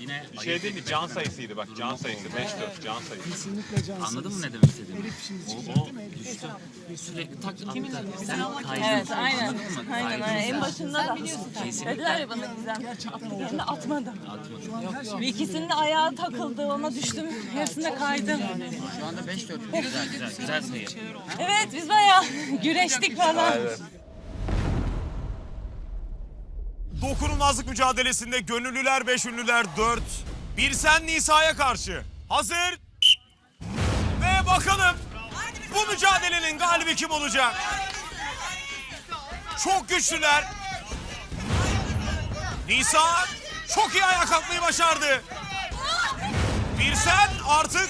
Yine Bir şey değil mi? Can sayısıydı bak. Can sayısı. 5-4 can sayısı. Kesinlikle can Anladın mı ne demek istediğimi? Elif şimdi O, çıkacaktı o mı? Elif düştü. Sürekli tak attı. Sen kaydın. Evet aynen. Anladın mı? Aynen aynen. En başında da Kesinlikle. dediler ya bana Gizem. Gerçekten oldu. Ben de atmadım. Şu an her şey Bir ikisinin de ayağı takıldı. Ona düştüm. Hepsinde kaydım. Şu anda 5-4. Güzel güzel. Güzel sayı. Evet biz bayağı güreştik falan. Dokunulmazlık mücadelesinde gönüllüler 5 ünlüler 4. Bir sen Nisa'ya karşı. Hazır. Ve bakalım bu mücadelenin galibi kim olacak? Çok güçlüler. Nisa çok iyi ayağa kalkmayı başardı. Bir sen artık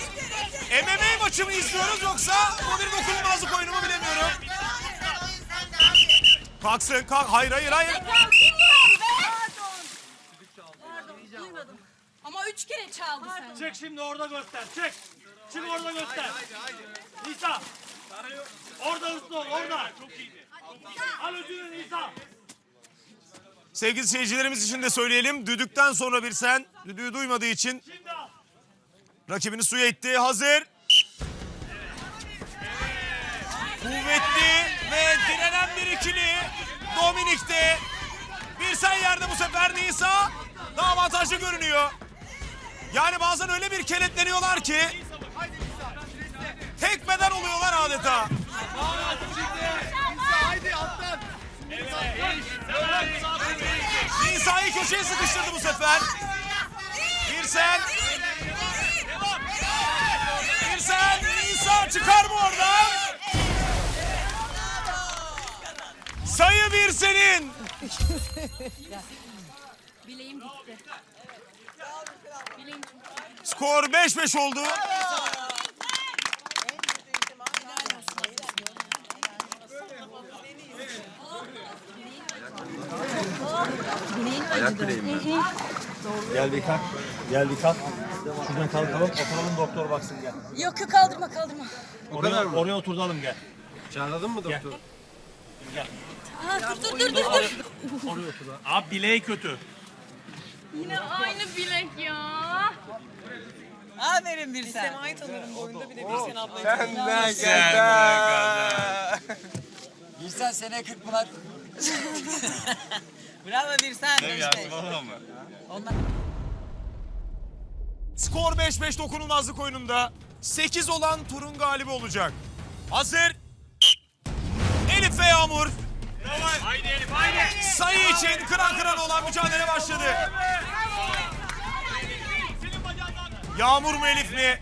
MMA maçı mı izliyoruz yoksa bu bir dokunulmazlık oyunu mu bilemiyorum. Kalksın kalk. Hayır hayır hayır. Ama üç kere çaldı sen. Çık şimdi orada göster. Çık. Çık orada göster. Nisa. Orada ol orada. Çok iyiydi. Al ödülü Nisa. Sevgili seyircilerimiz için de söyleyelim. Düdükten sonra bir sen, düdüğü duymadığı için rakibini suya itti. Hazır. Kuvvetli ve direnen bir ikili. Dominik'te. Bir sen yerde bu sefer Nisa. Daha avantajlı görünüyor. Yani bazen öyle bir kenetleniyorlar ki tekmeden oluyorlar adeta. Nisa'yı köşeye sıkıştırdı bu sefer. Bir sen. Nisa çıkar mı oradan? Sayı bir senin. Bileğim gitti. Skor 5-5 oldu. Gel bir kalk. Gel bir kalk. Şuradan kalkalım. Oturalım doktor baksın gel. Yok yok kaldırma kaldırma. Oraya, oraya oturalım gel. Çağırdın mı doktor? Ha, dur dur dur dur. dur. Abi bileği kötü. Yine aynı bilek ya. Aferin bir sen. Sema'yı tanırım bu oyunda bir de bir sen ablayı İnsan sene 40 Murat. Bravo bir sen. Beş beş. Skor 5-5 dokunulmazlık oyununda 8 olan turun galibi olacak. Hazır. Elif ve Yağmur Haydi sayı için kıran kıran olan mücadele başladı. Yağmur mu Elif mi?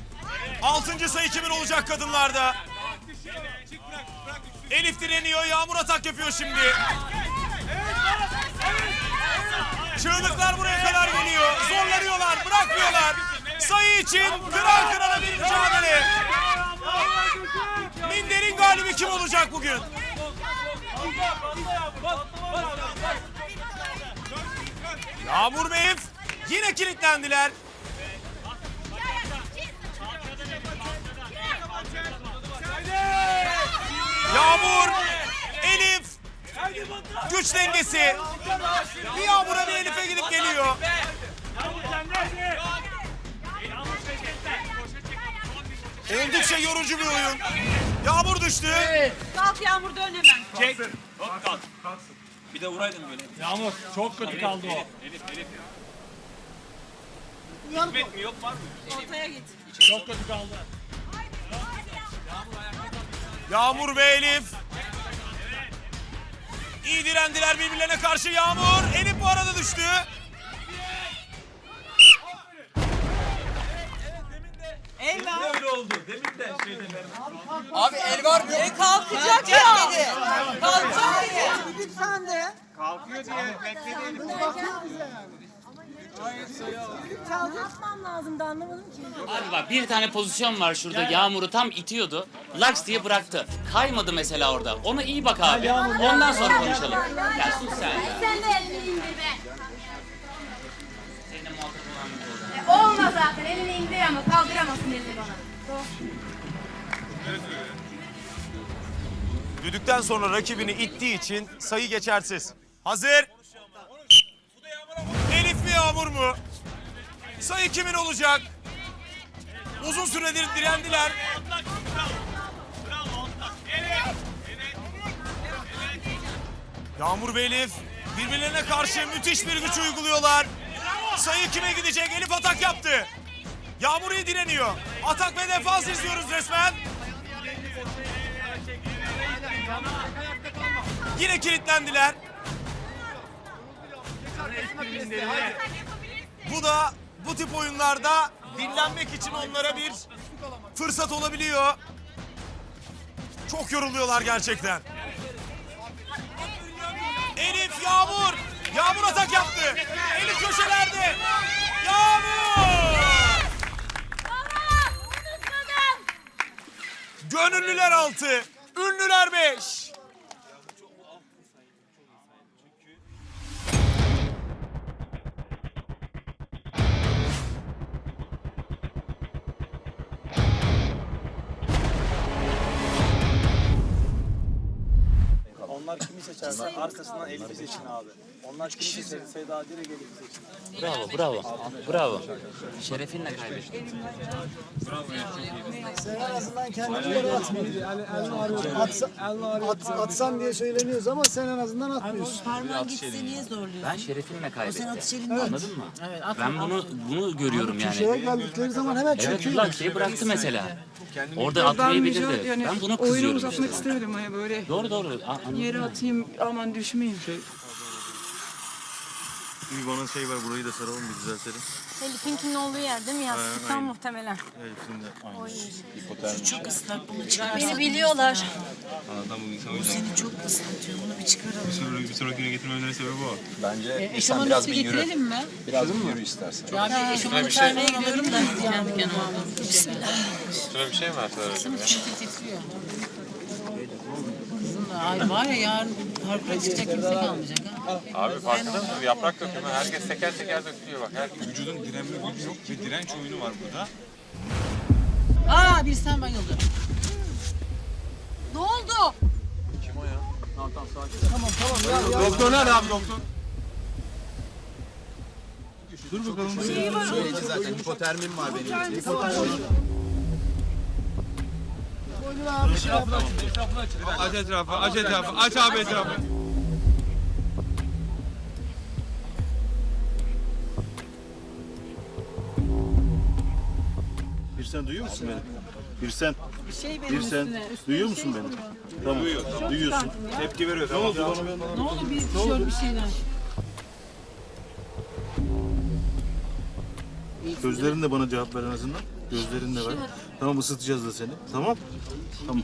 6. sayı kimin olacak kadınlarda? Elif direniyor, Yağmur atak yapıyor şimdi. Çığlıklar buraya kadar geliyor. Zorlanıyorlar, bırakmıyorlar. Sayı için kıran kırana bir mücadele. Minder'in galibi kim olacak bugün? Yağmur ve Elif yine kilitlendiler. Yağmur, Elif, güç dengesi. Bir Yağmur'a bir Elif'e gidip geliyor. Oldukça yorucu bir oyun. Yağmur düştü. Kalk Yağmur dön hemen. Çek. Kalk. Bir de vuraydın böyle. Yağmur çok kötü kaldı o. Ortaya git. Çok kötü kaldı. Yağmur ve Elif. İyi direndiler birbirlerine karşı Yağmur. Elif bu arada düştü. Eyvah. Öyle oldu. Demin de şeyde Abi el var mı? E kalkacak ya. Kalkacak ya. Çaldatmam lazımdı anlamadım ki. Abi bak bir tane pozisyon var şurada. Yağmur'u tam itiyordu. Laks diye bıraktı. Kaymadı mesela orada. Ona iyi bak abi. Ondan sonra konuşalım. Ya sus sen ya. Sen de elini indir be. Seninle muhatap olan bir oldu. E, olma zaten elini indir ama kaldıramazsın elini bana. Düdükten sonra rakibini ittiği için sayı geçersiz. Hazır. Elif mi Yağmur mu? Sayı kimin olacak? Uzun süredir direndiler. Yağmur ve Elif birbirlerine karşı müthiş bir güç uyguluyorlar. Sayı kime gidecek? Elif atak yaptı. Yağmur iyi direniyor. Atak ve defans izliyoruz resmen. Yine kilitlendiler. Bu da bu tip oyunlarda dinlenmek için onlara bir fırsat olabiliyor. Çok yoruluyorlar gerçekten. Elif Yağmur. Elif köşelerde. Yağmur. Gönüllüler 6. Ünlüler 5. Onlar kimi seçerse arkasından Elif'i seçin abi. Onlar kimi seçerse Seda direkt seçin. Bravo, bravo. Bravo. Şerefinle kaybettin. En azından kendini yere atmıyor. Atsa, at, atsan diye söyleniyoruz ama sen en azından atmıyorsun. Parmağın gitse niye zorluyorsun? Ben şerefimle kaybettim. atış elinde. Anladın mı? Evet, at- Ben bunu bunu görüyorum Köşeye yani. geldikleri zaman hemen Evet, çöküyor. Laksi'yi bıraktı mesela. Orada atmayabilirdi. Ben buna Oyunu kızıyorum uzatmak işte. istemedim hani böyle Doğru doğru. Yere atayım aman düşmeyeyim. Bir bana şey var burayı da saralım bir düzeltelim. Elif'inkinin olduğu yer değil mi yastıktan muhtemelen. Elif'in de aynı. Çok ıslak bunu çıkar. Beni biliyorlar. Bu seni çok ıslatıyor. Bunu bir çıkaralım. Bir sonrakine getirmemenin sebebi o. Bence Eşofmanı biraz üstü bir yürü. getirelim mi? Biraz bir yürü istersen. Ya bir eşofmanı çağırmaya gidiyorum da diken oldu. Bismillah. Şöyle bir şey mi var? Kızım çiçek titriyor. Ay var ya yarın parkura çıkacak kimse kalmayacak. Abi farkında mısın? Yaprak dökümü. Herkes teker teker dökülüyor bak. Her... Vücudun direnme gücü yok. Bir direnç oyunu var burada. Aa bir sen bayıldı. Ne oldu? Doktor nerede abi doktor? Söyledi zaten hipotermim var benim. Aç etrafı, aç etrafı, aç abi etrafı. Bir sen duyuyor musun beni? Bir sen. Bir şey benim Bir sen. üstüne. üstüne Duyuyor bir şey musun beni? vuruyor. Tamam. Duyuyorsun. Tepki veriyor. Ne oldu bana ben? Ne oldu bir tişört bir şeyler. Gözlerin de bana cevap ver en azından. Gözlerin de ver. Tamam ısıtacağız da seni. Tamam. Tamam.